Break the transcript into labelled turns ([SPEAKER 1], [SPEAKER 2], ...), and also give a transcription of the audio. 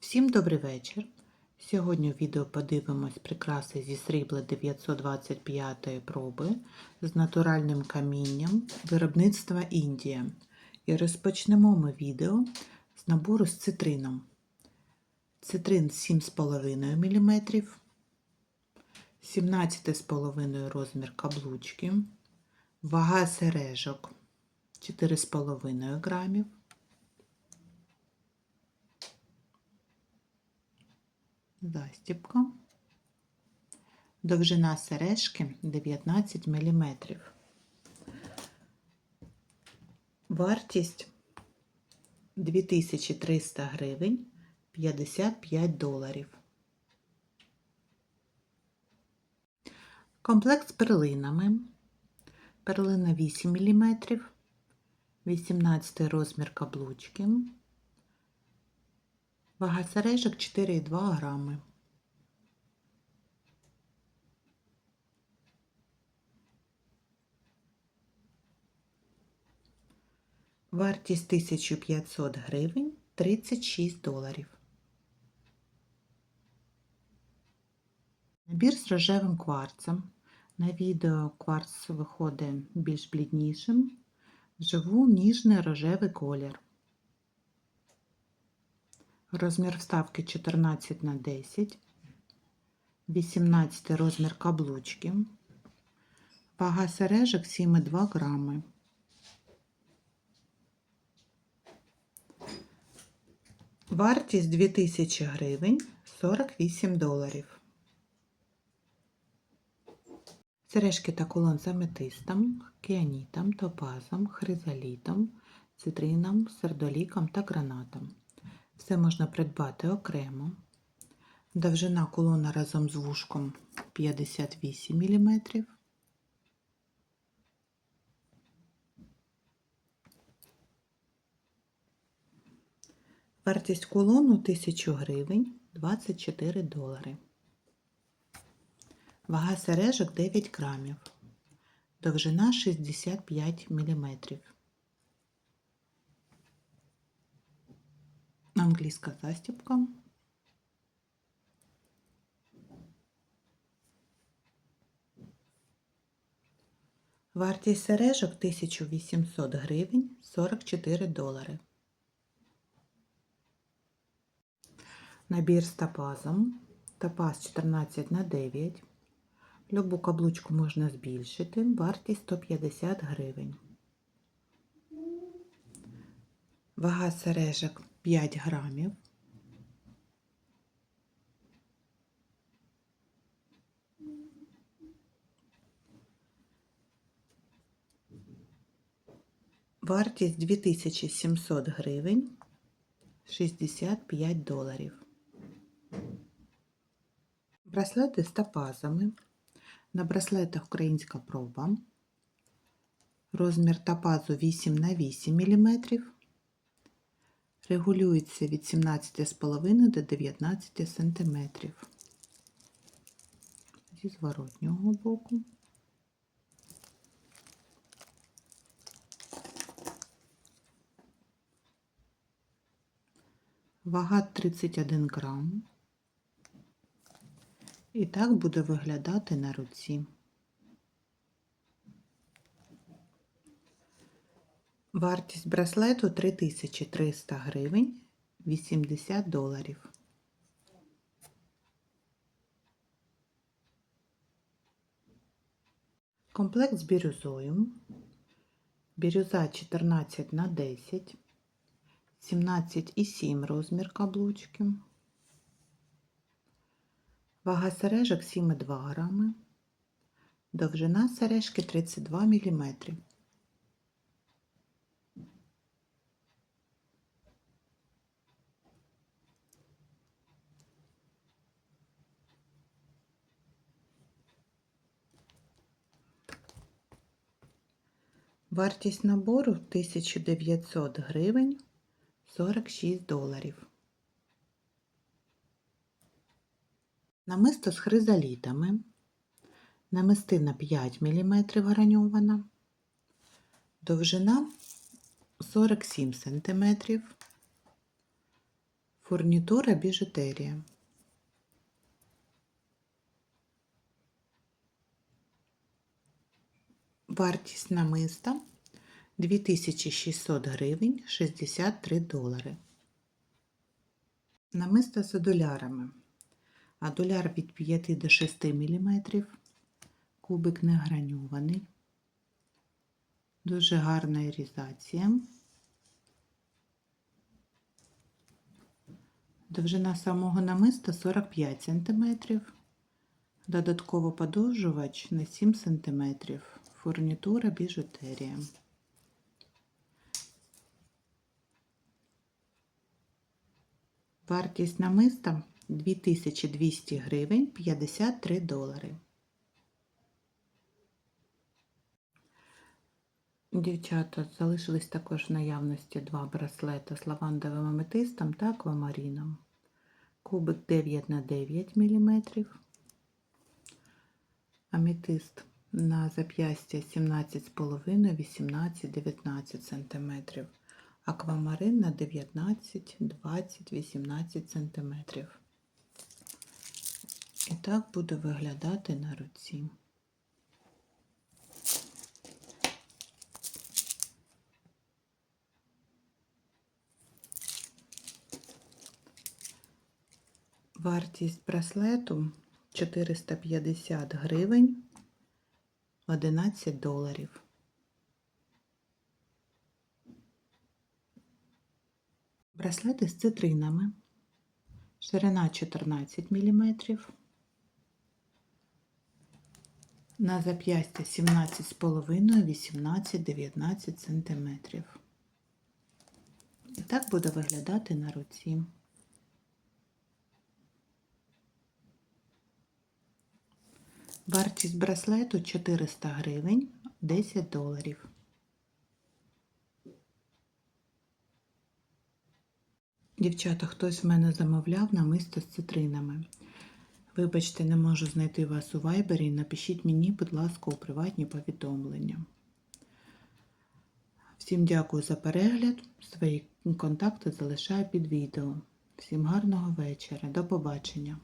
[SPEAKER 1] Всім добрий вечір. Сьогодні у відео подивимось прикраси зі срібла 925 проби з натуральним камінням виробництва Індія. І розпочнемо ми відео з набору з цитрином. Цитрин 7,5 мм, 17,5 розмір каблучки, вага сережок 4,5 грамів. Застіпка. Довжина сережки 19 мм. Вартість 2300 гривень 55 доларів. Комплект з перлинами. Перлина 8 мм, 18 розмір каблучки. Вага сережок 4,2 грами. Вартість 1500 гривень 36 доларів. Набір з рожевим кварцем. На відео кварц виходить більш бліднішим. Вживу ніжний рожевий колір. Розмір вставки 14 на 10, 18 розмір каблучки, вага сережок 7,2 грами. Вартість 2000 гривень 48 доларів. Сережки та кулон з аметистом, кіанітом, топазом, хризалітом, цитрином, сердоліком та гранатом. Все можна придбати окремо. Довжина колона разом з вушком 58 мм. Вартість кулону 1000 гривень 24 долари. Вага сережок 9 грамів. Довжина 65 мм. Англійська застібка. Вартість сережок 1800 гривень 44 долари. Набір з топазом. Топаз 14 на 9. Любу каблучку можна збільшити. Вартість 150 гривень. Вага сережок 5 грамів. Вартість 2700 гривень 65 доларів. Браслети з топазами. На браслетах українська проба. Розмір топазу 8 на 8 мм. Регулюється від 17,5 до 19 см. Зі зворотнього боку. Вага 31 грам. І так буде виглядати на руці. Вартість браслету 3300 гривень 80 доларів. Комплект з бірюзою. Бірюза 14 на 10, 17,7 розмір каблучки. Вага сережок 7,2 грами. Довжина сережки 32 мм. Вартість набору 1900 гривень 46 доларів. Намисто з хризалітами. Намистина 5 мм граньована. Довжина 47 см. Фурнітура біжутерія. Вартість намиста 2600 гривень 63 долари. Намисто з адулярами. Адуляр від 5 до 6 мм. Кубик не граньований. Дуже гарна ірізація. Довжина самого намиста 45 см. Додатково подовжувач на 7 см. Фурнітура біжутерія. Вартість намиста 2200 гривень 53 долари. Дівчата, залишились також в наявності два браслети з лавандовим аметистом та аквамаріном. Кубик 9 на 9 мм. Аметист на зап'ястя 17,5, 18, 19 см. Аквамарин на 19, 20, 18 см. І так буде виглядати на руці. Вартість браслету 450 гривень 11 доларів. Браслети з цитринами. Ширина 14 мм. На зап'ястя 17,5, 18, 19 см. І так буде виглядати на руці. Вартість браслету 400 гривень 10 доларів. Дівчата, хтось в мене замовляв намисто з цитринами. Вибачте, не можу знайти вас у вайбері. Напишіть мені, будь ласка, у приватні повідомлення. Всім дякую за перегляд. Свої контакти залишаю під відео. Всім гарного вечора. До побачення.